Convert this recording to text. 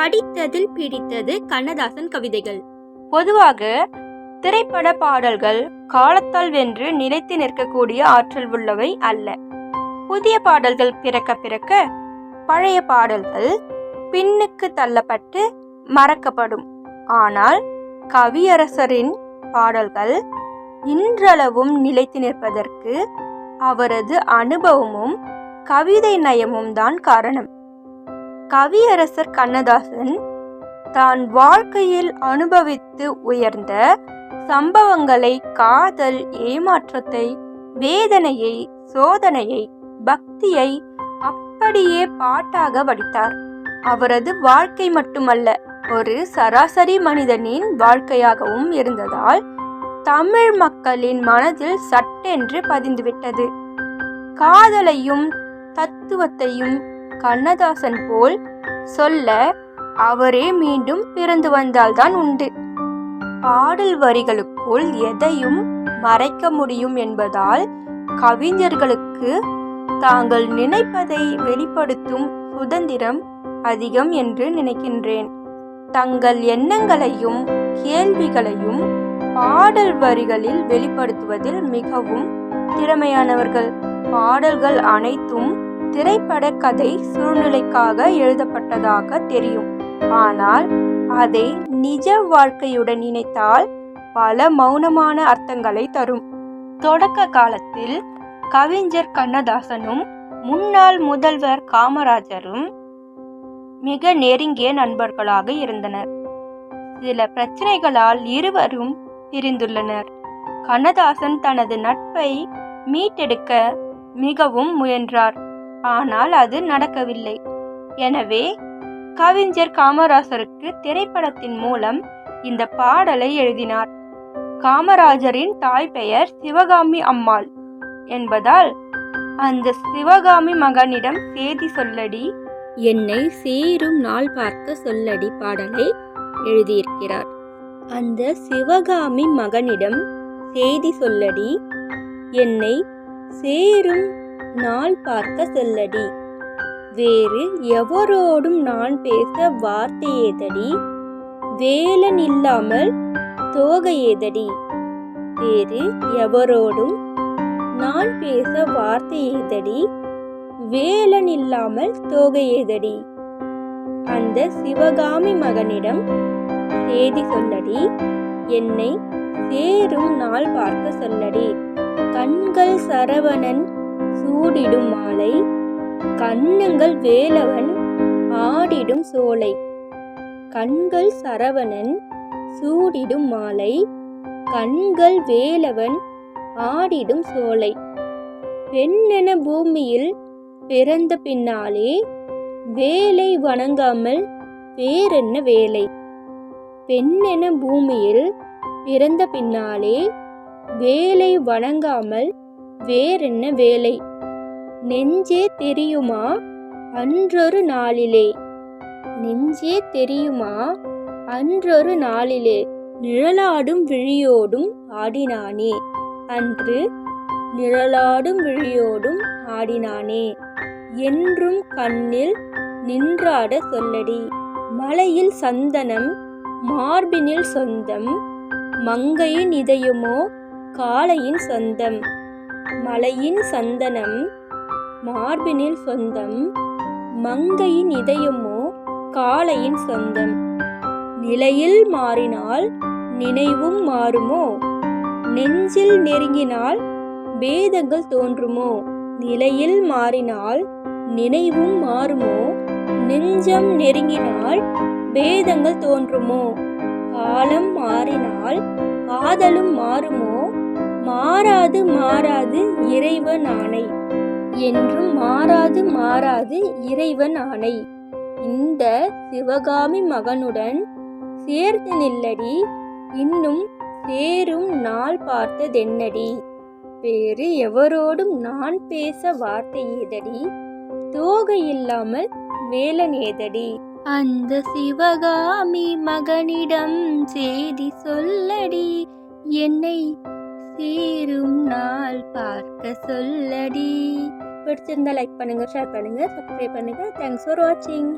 படித்ததில் பிடித்தது கண்ணதாசன் கவிதைகள். பொதுவாக திரைப்பட பாடல்கள் காலத்தால் வென்று நிலைத்து நிற்கக்கூடிய ஆற்றல் உள்ளவை அல்ல. புதிய பாடல்கள் பிறக்க பிறக்க பழைய பாடல்கள் பின்னுக்கு தள்ளப்பட்டு மறக்கப்படும். ஆனால் கவியரசரின் பாடல்கள் இன்றளவும் நிலைத்து நிற்பதற்கு அவரது அனுபவமும் கவிதை நயமும் தான் காரணம். கவியரசர் கண்ணதாசன் தான் வாழ்க்கையில் அனுபவித்து உயர்ந்த சம்பவங்களை காதல் ஏமாற்றத்தை வேதனையை சோதனையை பக்தியை அப்படியே பாட்டாக வடித்தார். அவரது வாழ்க்கை மட்டுமல்ல ஒரு சராசரி மனிதனின் வாழ்க்கையாகவும் இருந்ததால் தமிழ் மக்களின் மனதில் சட்டென்று பதிந்துவிட்டது. காதலையும் தத்துவத்தையும் கண்ணதாசன் போல் சொல்ல அவரே மீண்டும் பிறந்து வந்தால்தான் உண்டு. பாடல் வரிகளுக்குள் எதையும் மறைக்க முடியும் என்பதால் கவிஞர்களுக்கு தாங்கள் நினைப்பதை வெளிப்படுத்தும் சுதந்திரம் அதிகம் என்று நினைக்கின்றேன். தங்கள் எண்ணங்களையும் கேள்விகளையும் பாடல் வரிகளில் வெளிப்படுத்துவதில் மிகவும் திறமையானவர்கள். பாடல்கள் அனைத்தும் திரைப்பட கதை சூழ்நிலைக்காக எழுதப்பட்டதாக தெரியும். ஆனால் அதை நிஜ வாழ்க்கையுடன் இணைத்தால் பல மௌனமான அர்த்தங்களை தரும். தொடக்க காலத்தில் கவிஞர் கண்ணதாசனும் முன்னாள் முதல்வர் காமராஜரும் மிக நெருங்கிய நண்பர்களாக இருந்தனர். சில பிரச்சனைகளால் இருவரும் பிரிந்துள்ளனர். கண்ணதாசன் தனது நட்பை மீட்டெடுக்க மிகவும் முயன்றார். ஆனால் அது நடக்கவில்லை. எனவே கவிஞர் காமராசருக்கு திரைப்படத்தின் மூலம் இந்த பாடலை எழுதினார். காமராஜரின் தாய் பெயர் சிவகாமி அம்மாள் என்பதால் அந்த சிவகாமி மகனிடம் செய்தி சொல்லடி என்னை சேரும் நாள் பார்க்க சொல்லடி பாடலை எழுதியிருக்கிறார். அந்த சிவகாமி மகனிடம் செய்தி சொல்லடி என்னை சேரும் நாள் பார்க்க சொல்லடி. வேறு எவரோடும் நான் பேச வார்த்தை ஏதடி வேலன் இல்லாமல் தோகையேதடி. வேறு எவரோடும் நான் பேச வார்த்தை ஏதடி வேலன் இல்லாமல் தோகையேதடி. அந்த சிவகாமி மகனிடம் செய்தி சொல்லடி. என்னை சேரும் நாள் பார்க்க சொல்லடி. கண்கள் சரவணன் சூடிடும் மாலை கண்ணுங்கள் வேலவன் ஆடிடும் சோலை. கண்கள் சரவணன் சூடிடும் மாலை கண்கள் வேலவன் ஆடிடும் சோலை. பெண்ணென பூமியில் பிறந்த பின்னாலே வேலை வணங்காமல் வேறென்ன வேலை? பெண்ணென பூமியில் பிறந்த பின்னாலே வேலை வணங்காமல் வேறென்ன வேலை? நெஞ்சே தெரியுமா? அன்றொரு நாளிலே. நெஞ்சே தெரியுமா? அன்றொரு நாளிலே. நிழலாடும் விழியோடும் ஆடினானே. அன்று நிழலாடும் விழியோடும் ஆடினானே. என்றும் கண்ணில் நின்றாட சொல்லடி. மலையில் சந்தனம் மார்பினில் சொந்தம் மங்கையின் இதயமோ காளையின் சொந்தம். மலையின் சந்தனம் மார்பினில் சொந்தம் மங்கையின் இதயமோ காளையின் சொந்தம். நிலையில் மாறினால் நினைவும் மாறுமோ? நெஞ்சில் நெருங்கினால் பேதங்கள் தோன்றுமோ? நிலையில் மாறினால் நினைவும் மாறுமோ? நெஞ்சம் நெருங்கினால் பேதங்கள் தோன்றுமோ? காலம் மாறினால் காதலும் மாறுமோ? மாறாது மாறாது இறைவன் ஆணை என்றும் மாறாது மாறாது இறைவன் ஆணை இந்த சிவகாமி மகனுடன் சேர்த்து நில்லடி இன்னும் சேரும் நாள் பார்த்ததென்னடி? வேறு எவரோடும் நான் பேச வார்த்தை ஏதடி? தோகை இல்லாமல் வேலன் ஏதடி அந்த சிவகாமி மகனிடம் செய்தி சொல்லடி என்னை தீரும் நாள் பார்க்க சொல்லடி. பிடிச்சிருந்தா லைக் பண்ணுங்க ஷேர் பண்ணுங்க சப்ஸ்கிரைப் பண்ணுங்க. தேங்க்ஸ் ஃபார் வாட்சிங்